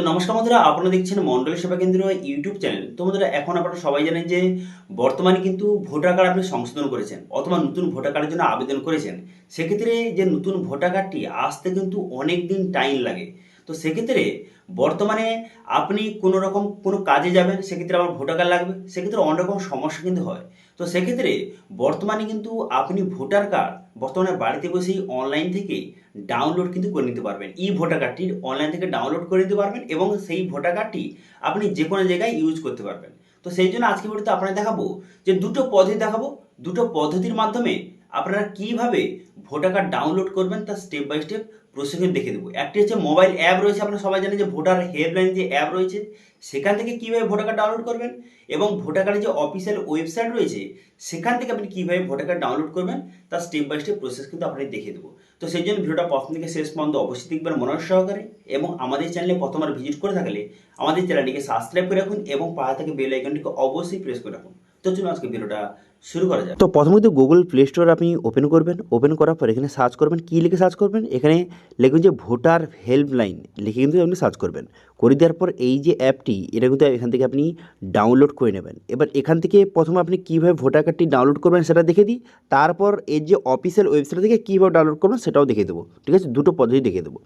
তো নমস্কার বন্ধুরা, আপনারা দেখছেন মন্ডল সেবা কেন্দ্র ইউটিউব চ্যানেল। তো বন্ধুরা, এখন আপনারা সবাই জানেন যে বর্তমানে কিন্তু ভোটার কার্ড আপনি সংশোধন করেছেন অথবা নতুন ভোটার কার্ডের জন্য আবেদন করেছেন। সেক্ষেত্রে যে নতুন ভোটার কার্ডটি, আসতে কিন্তু অনেক দিন টাইম লাগে। তো সেক্ষেত্রে বর্তমানে আপনি কোনো রকম কোনো কাজে যাবেন, সেক্ষেত্রে আমার ভোটার কার্ড লাগবে, সেক্ষেত্রে অনেক রকম সমস্যা কিন্তু হয়। তো সেক্ষেত্রে বর্তমানে কিন্তু আপনি ভোটার কার্ড বর্তমানে বাড়িতে বসেই অনলাইন থেকে ডাউনলোড কিন্তু করে নিতে পারবেন। ই ভোটার কার্ডটি অনলাইন থেকে ডাউনলোড করে নিতে পারবেন এবং সেই ভোটার কার্ডটি আপনি যে কোনো জায়গায় ইউজ করতে পারবেন। তো সেই জন্য আজকে ভিডিওতে আপনাকে দেখাবো যে দুটো পদ্ধতি দেখাবো। দুটো পদ্ধতির মাধ্যমে আপনারা কীভাবে ভোটার কার্ড ডাউনলোড করবেন তার স্টেপ বাই স্টেপ প্রসেসিং দেখে দেবো। একটি হচ্ছে মোবাইল অ্যাপ রয়েছে, আপনারা সবাই জানেন যে ভোটার হেল্পলাইন যে অ্যাপ রয়েছে, সেখান থেকে কীভাবে ভোটার কার্ড ডাউনলোড করবেন এবং ভোটার কার্ডের যে অফিসিয়াল ওয়েবসাইট রয়েছে, সেখান থেকে আপনি কীভাবে ভোটার কার্ড ডাউনলোড করবেন তার স্টেপ বাই স্টেপ প্রসেস কিন্তু আপনাদের দেখিয়ে দেবো। তো সেই জন্য ভিডিওটা প্রথম থেকে শেষ পর্যন্ত অবশ্যই দেখবেন মনোযোগ সহকারে এবং আমাদের চ্যানেলে প্রথমবার ভিজিট করে থাকলে আমাদের চ্যানেলটিকে সাবস্ক্রাইব করে রাখুন এবং পাশে থেকে বেল আইকনটিকে অবশ্যই প্রেস করে রাখুন। তো চলুন আজকে ভিডিওটা শুরু করা যাক। তো প্রথমত গুগল প্লে স্টোর আপনি ওপেন করবেন। ওপেন করার পর এখানে সার্চ করবেন। কী লিখে সার্চ করবেন? এখানে লিখবেন যে ভোটার হেল্পলাইন লিখে কিন্তু আপনি সার্চ করবেন। করে দেওয়ার পর এই যে অ্যাপটি, এটা কিন্তু এখান থেকে আপনি ডাউনলোড করে নেবেন। এবার এখান থেকে প্রথমে আপনি কীভাবে ভোটার কার্ডটি ডাউনলোড করবেন সেটা দেখে দিই। তারপর এর যে অফিসিয়াল ওয়েবসাইট থেকে কীভাবে ডাউনলোড করবেন সেটাও দেখে দেবো। ঠিক আছে? দুটো পদ্ধতি দেখে দেবো।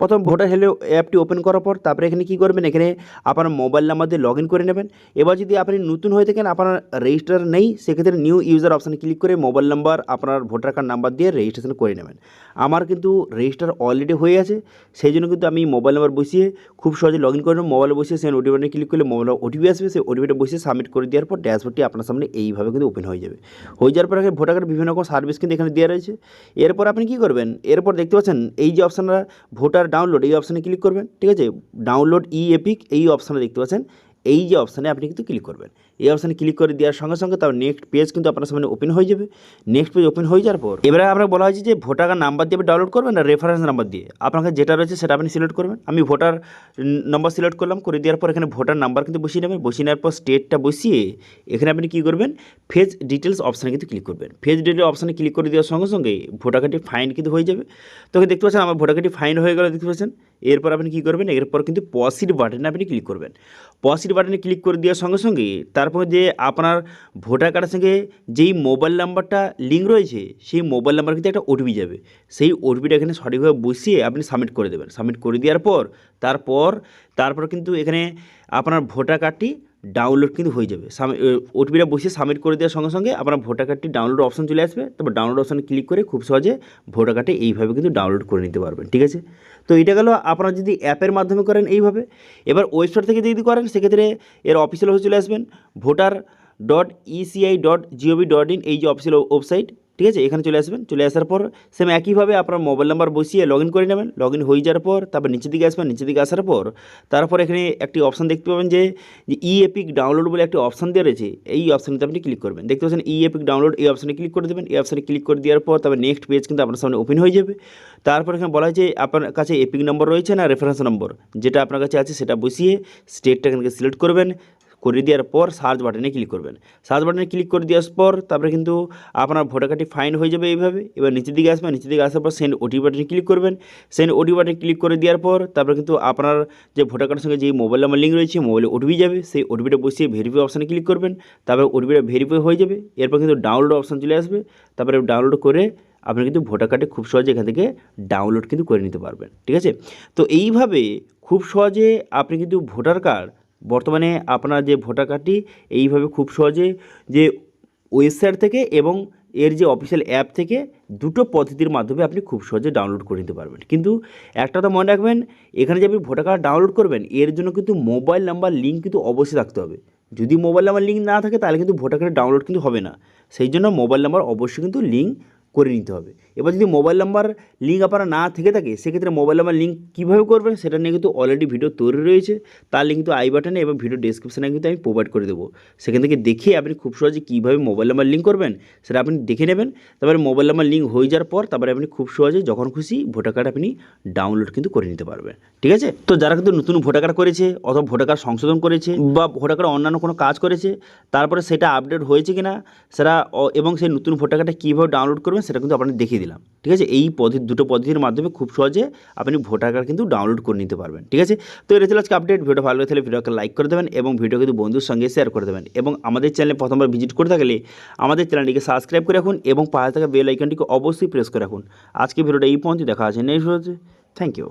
প্রথম ভোটার হেলে অ্যাপটি ওপেন করার পর তারপরে এখানে কী করবেন? এখানে আপনার মোবাইল নাম্বার দিয়ে লগ করে নেবেন। এবার যদি আপনি নতুন হয়ে থাকেন, আপনার রেজিস্টার নেই, সেক্ষেত্রে নিউ ইউজার অপশানে ক্লিক করে মোবাইল নাম্বার আপনার ভোটার কার্ড নাম্বার দিয়ে রেজিস্ট্রেশন করে নেবেন। আমার কিন্তু রেজিস্টার অলরেডি হয়ে আছে সেই জন্য কিন্তু আমি মোবাইল নাম্বার বসিয়ে খুব সহজে লগ ইন করে নেব। মোবাইলে বসিয়ে সেই ওটিপি বাটনে ক্লিক করলে মোবাইল ওটিপি আসবে, সেই ওটিপিটা বসিয়ে সাবমিট করে দেওয়ার পর ড্যাশবোর্ডটি আপনার সামনে এইভাবে কিন্তু ওপেন হয়ে যাবে। হয়ে যাওয়ার পর আগে ভোটার কার্ড বিভিন্ন রকম সার্ভিস কিন্তু এখানে দেওয়া রয়েছে। এরপর আপনি কী করবেন? এরপর দেখতে পাচ্ছেন, এই যে অপশানটা ভোটার ডাউনলোড এই অপশানে ক্লিক করবেন, ঠিক আছে? ডাউনলোড ই এপিক এই অপশানে দেখতে পাচ্ছেন, এই যে অপশানে আপনি কিন্তু ক্লিক করবেন। এই অপশানে ক্লিক করে দেওয়ার সঙ্গে সঙ্গে তার নেক্সট পেজ কিন্তু আপনার সামনে ওপেন হয়ে যাবে। নেক্সট পেজ ওপেন হয়ে যাওয়ার পর এবারে আমরা বলা হয়েছে যে ভোটার নাম্বার দিয়ে ডাউনলোড করবেন না রেফারেন্স নাম্বার দিয়ে। আপনাকে যেটা রয়েছে সেটা আপনি সিলেক্ট করবেন। আমি ভোটার নাম্বার সিলেক্ট করলাম, করে দেওয়ার পর এখানে ভোটার নাম্বার কিন্তু বসিয়ে নেবেন। বসিয়ে নেওয়ার পর স্টেটটা বসিয়ে এখানে আপনি কী করবেন? ফেজ ডিটেলস অপশানে কিন্তু ক্লিক করবেন। ফেজ ডিটেল অপশানে ক্লিক করে দেওয়ার সঙ্গে সঙ্গে ভোটার কার্ডটি ফাইন কিন্তু হয়ে যাবে। তো দেখতে পাচ্ছেন আমার ভোটার কার্ডটি ফাইন হয়ে গেল, দেখতে পাচ্ছেন? এরপর আপনি কী করবেন? এরপর কিন্তু পসিট বাটনে আপনি ক্লিক করবেন। পসিট বাটনে ক্লিক করে দেওয়ার সঙ্গে সঙ্গে তারপর যে আপনার ভোটার কার্ডের সঙ্গে যেই মোবাইল নাম্বারটা লিঙ্ক রয়েছে, সেই মোবাইল নাম্বার কিন্তু একটা ওটিপি যাবে। সেই ওটিপিটা এখানে সঠিকভাবে বসিয়ে আপনি সাবমিট করে দেবেন। সাবমিট করে দেওয়ার পর, তারপর তারপর কিন্তু এখানে আপনার ভোটার কার্ডটি ডাউনলোড কিন্তু হয়ে যাবে। ওটিপিটা বসিয়ে সাবমিট করে দেওয়ার সঙ্গে সঙ্গে আপনার ভোটার কার্ডটি ডাউনলোড অপশন চলে আসবে। তারপর ডাউনলোড অপশানে ক্লিক করে খুব সহজে ভোটার কার্ডটি এইভাবে কিন্তু ডাউনলোড করে নিতে পারবেন, ঠিক আছে? তো এটা গেল আপনারা যদি অ্যাপের মাধ্যমে করেন এইভাবে। এবার ওয়েবসাইট থেকে যদি করেন, সেক্ষেত্রে এর অফিসিয়াল হয়ে চলে আসবেন voter dot ECI dot GOV dot in এই যে অফিসিয়াল ওয়েবসাইট ঠিক আছে? এখানে চলে আসবেন। চলে আসার পর সেম একইভাবে আপনার মোবাইল নাম্বার বসিয়ে লগ করে নেবেন। লগ ইন হয়ে যাওয়ার পর, তারপর নিচের দিকে আসবেন। নিচের দিকে আসার পর, তারপর এখানে একটি অপশান দেখতে পাবেন যে ই এপিক ডাউনলোড বলে একটি অপশান দেওয়া রয়েছে। এই অপশানতে আপনি ক্লিক করবেন। দেখতে পাচ্ছেন ই এপিক ডাউনলোড এই অপশানে ক্লিক করে দেবেন। এই অপশানে ক্লিক করে দেওয়ার পর, তারপর নেক্সট পেজ কিন্তু আপনার সামনে ওপেন হয়ে যাবে। তারপর এখানে বলা হয়েছে, আপনার কাছে এপিক নম্বর রয়েছে না রেফারেন্স নম্বর যেটা আপনার কাছে আছে, সেটা বসিয়ে স্টেটটা এখান সিলেক্ট করবেন। করে দেওয়ার পর সার্চ বাটনে ক্লিক করবেন। সার্চ বাটনে ক্লিক করে দেওয়ার পর তারপরে কিন্তু আপনার ভোটার কার্ডটি ফাইন হয়ে যাবে এইভাবে। এবার নিচের দিকে আসবেন, নিচের দিকে আসার পর সেন্ড ওটি বাটনে ক্লিক করবেন। সেন্ড ওটি বাটনে ক্লিক করে দেওয়ার পর তারপরে কিন্তু আপনার যে ভোটার কার্ডের সঙ্গে যে মোবাইল নাম্বার লিঙ্ক রয়েছে মোবাইলে ওটিপি যাবে। সেই ওটিপিটা বসিয়ে ভেরিফাই অপশানে ক্লিক করবেন। তারপরে ওটিপিটা ভেরিফাই হয়ে যাবে। এরপর কিন্তু ডাউনলোড অপশান চলে আসবে। তারপরে ডাউনলোড করে আপনি কিন্তু ভোটার কার্ডে খুব সহজে এখান থেকে ডাউনলোড কিন্তু করে নিতে পারবেন। ঠিক আছে? তো এইভাবে খুব সহজে আপনি কিন্তু ভোটার কার্ড বর্তমানে আপনার যে ভোটার কার্ডটি, এইভাবে খুব সহজে যে ওয়েবসাইট থেকে এবং এর যে অফিসিয়াল অ্যাপ থেকে দুটো পদ্ধতির মাধ্যমে আপনি খুব সহজে ডাউনলোড করে নিতে পারবেন। কিন্তু একটা তো মনে রাখবেন, এখানে যে আপনি ভোটার কার্ড ডাউনলোড করবেন, এর জন্য কিন্তু মোবাইল নাম্বার লিঙ্ক কিন্তু অবশ্যই থাকতে হবে। যদি মোবাইল নাম্বার লিঙ্ক না থাকে, তাহলে কিন্তু ভোটার কার্ড ডাউনলোড কিন্তু হবে না। সেই জন্য মোবাইল নাম্বার অবশ্যই কিন্তু লিঙ্ক করে নিতে হবে। এবার যদি মোবাইল নাম্বার লিঙ্ক আপনারা না থেকে থাকে, সেক্ষেত্রে মোবাইল নাম্বার লিঙ্ক কীভাবে করবেন সেটা নিয়ে কিন্তু অলরেডি ভিডিও তৈরি রয়েছে। তার লিঙ্ক কিন্তু আই বাটনে এবং ভিডিও ডিসক্রিপশানে কিন্তু আমি প্রোভাইড করে দেবো। সেখান থেকে দেখে আপনি খুব সহজে কীভাবে মোবাইল নাম্বার লিঙ্ক করবেন সেটা আপনি দেখে নেবেন। তারপরে মোবাইল নাম্বার লিঙ্ক হয়ে যাওয়ার পর তারপরে আপনি খুব সহজে যখন খুশি ভোটার কার্ড আপনি ডাউনলোড কিন্তু করে নিতে পারবেন। ঠিক আছে? তো যারা কিন্তু নতুন ভোটার কার্ড করেছে অথবা ভোটার কার্ড সংশোধন করেছে বা ভোটার কার্ড অন্যান্য কোনো কাজ করেছে, তারপরে সেটা আপডেট হয়েছে কিনা, সেটা এবং সেই নতুন ভোটার কার্ডটা কীভাবে ডাউনলোড করবেন সেটা কিন্তু আপনাদের দেখিয়ে দিলাম। ঠিক আছে? এই পদ্ধতি দুটো পদ্ধতির মাধ্যমে খুব সহজে আপনি ভোটার কার্ড কিন্তু ডাউনলোড করে নিতে পারবেন, ঠিক আছে? তো এটা ছিল আজকে আপডেট ভিডিও ভালো লাগে তাহলে ভিডিওকে লাইক করে দেবেন এবং ভিডিও কিন্তু বন্ধুর সঙ্গে শেয়ার করে দেবেন এবং আমাদের চ্যানেলে প্রথমবার ভিজিট করে থাকলে আমাদের চ্যানেলটিকে সাবস্ক্রাইব করে রাখুন এবং পাশে থাকা বেল আইকনটিকে অবশ্যই প্রেস করে রাখুন। আজকে ভিডিওটা এই পর্যন্ত দেখা আছে নেক্সট থ্যাংক ইউ